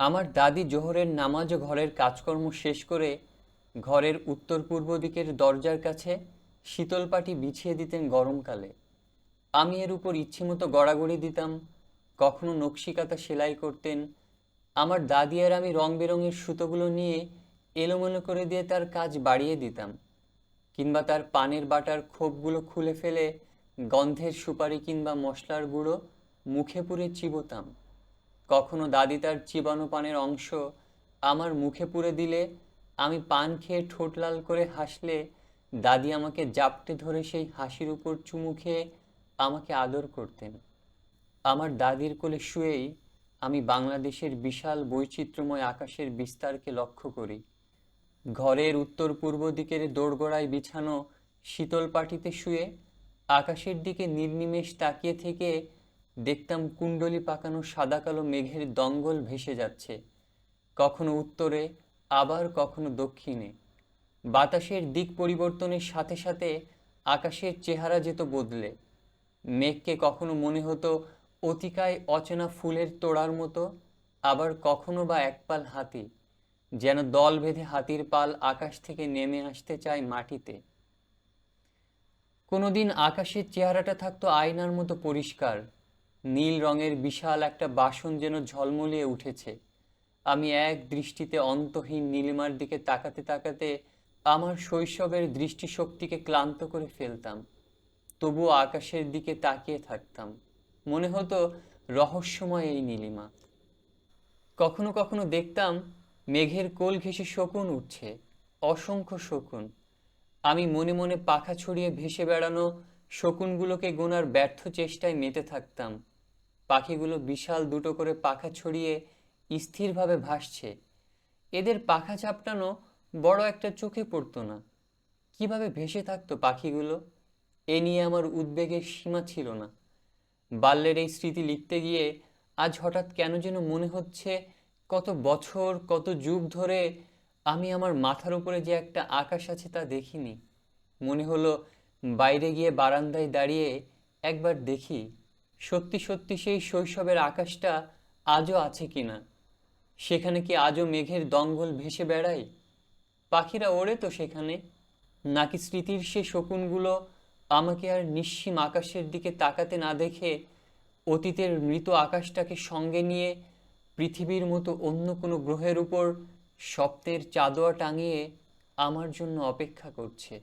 আমার দাদি জোহরের নামাজ ঘরের কাজকর্ম শেষ করে ঘরের উত্তর পূর্ব দিকের দরজার কাছে শীতল পাটি বিছিয়ে দিতেন গরমকালে। আমি এর উপর ইচ্ছেমতো গড়াগড়ি দিতাম, কখনো নকশিকাতা সেলাই করতেন। আমার দাদি আর আমি রং বেরঙের সুতোগুলো নিয়ে এলোমেলো করে দিয়ে তার কাজ বাড়িয়ে দিতাম, কিংবা তার পানের বাটার খোপগুলো খুলে ফেলে গন্ধের সুপারি কিংবা মশলার গুঁড়ো মুখে পুরে চিবোতাম। কখনো দাদি তার চিবানো পানের অংশ আমার মুখে পুরে দিলে, আমি পান খেয়ে ঠোঁট লাল করে হাসলে, দাদি আমাকে জাপটে ধরে সেই হাসির উপর চুমু খেয়ে আমাকে আদর করতেন। আমার দাদির কোলে শুয়েই আমি বাংলাদেশের বিশাল বৈচিত্র্যময় আকাশের বিস্তারকে লক্ষ্য করি। ঘরের উত্তর পূর্ব দিকের দোরগোড়ায় বিছানো শীতল পাটিতে শুয়ে আকাশের দিকে নির্নিমেষ তাকিয়ে থেকে দেখতাম কুণ্ডলি পাকানো সাদা কালো মেঘের দঙ্গল ভেসে যাচ্ছে। কখনো উত্তরে, আবার কখনো দক্ষিণে। বাতাসের দিক পরিবর্তনের সাথে সাথে আকাশের চেহারা যেত বদলে। মেঘকে কখনো মনে হতো অতিকায় অচেনা ফুলের তোড়ার মতো, আবার কখনো বা একপাল হাতি, যেন দল বেঁধে হাতির পাল আকাশ থেকে নেমে আসতে চায় মাটিতে। কোনোদিন আকাশের চেহারাটা থাকতো আয়নার মতো পরিষ্কার নীল রঙের বিশাল একটা বাসন যেন ঝলমলিয়ে উঠেছে। আমি এক দৃষ্টিতে অন্তহীন নীলিমার দিকে তাকাতে তাকাতে আমার শৈশবের দৃষ্টিশক্তিকে ক্লান্ত করে ফেলতাম। তবুও আকাশের দিকে তাকিয়ে থাকতাম। মনে হতো রহস্যময় এই নীলিমা। কখনো কখনো দেখতাম মেঘের কোল ঘেঁষে শকুন উঠছে, অসংখ্য শকুন। আমি মনে মনে পাখা ছড়িয়ে ভেসে বেড়ানো শকুনগুলোকে গোনার ব্যর্থ চেষ্টায় মেতে থাকতাম। পাখিগুলো বিশাল দুটো করে পাখা ছড়িয়ে স্থিরভাবে ভাসছে। এদের পাখা চাপটানো বড় একটা চোখে পড়তো না। কীভাবে ভেসে থাকতো পাখিগুলো? এ নিয়ে আমার উদ্বেগের সীমা ছিল না। বাল্যের এই স্মৃতি লিখতে গিয়ে আজ হঠাৎ কেন যেন মনে হচ্ছে কত বছর, কত যুগ ধরে আমি আমার মাথার উপরে যে একটা আকাশ আছে তা দেখিনি। মনে হলো বাইরে গিয়ে বারান্দায় দাঁড়িয়ে একবার দেখি সত্যি সত্যি সেই শৈশবের আকাশটা আজও আছে কি না সেখানে কি আজও মেঘের দঙ্গল ভেসে বেড়ায়? পাখিরা ওড়ে তো সেখানে। নাকি স্মৃতির সে শকুনগুলো আমাকে আর নিঃসীম আকাশের দিকে তাকাতে না দেখে অতীতের মৃত আকাশটাকে সঙ্গে নিয়ে পৃথিবীর মতো অন্য কোনো গ্রহের উপর সপ্তের চাদোয়া টাঙিয়ে আমার জন্য অপেক্ষা করছে।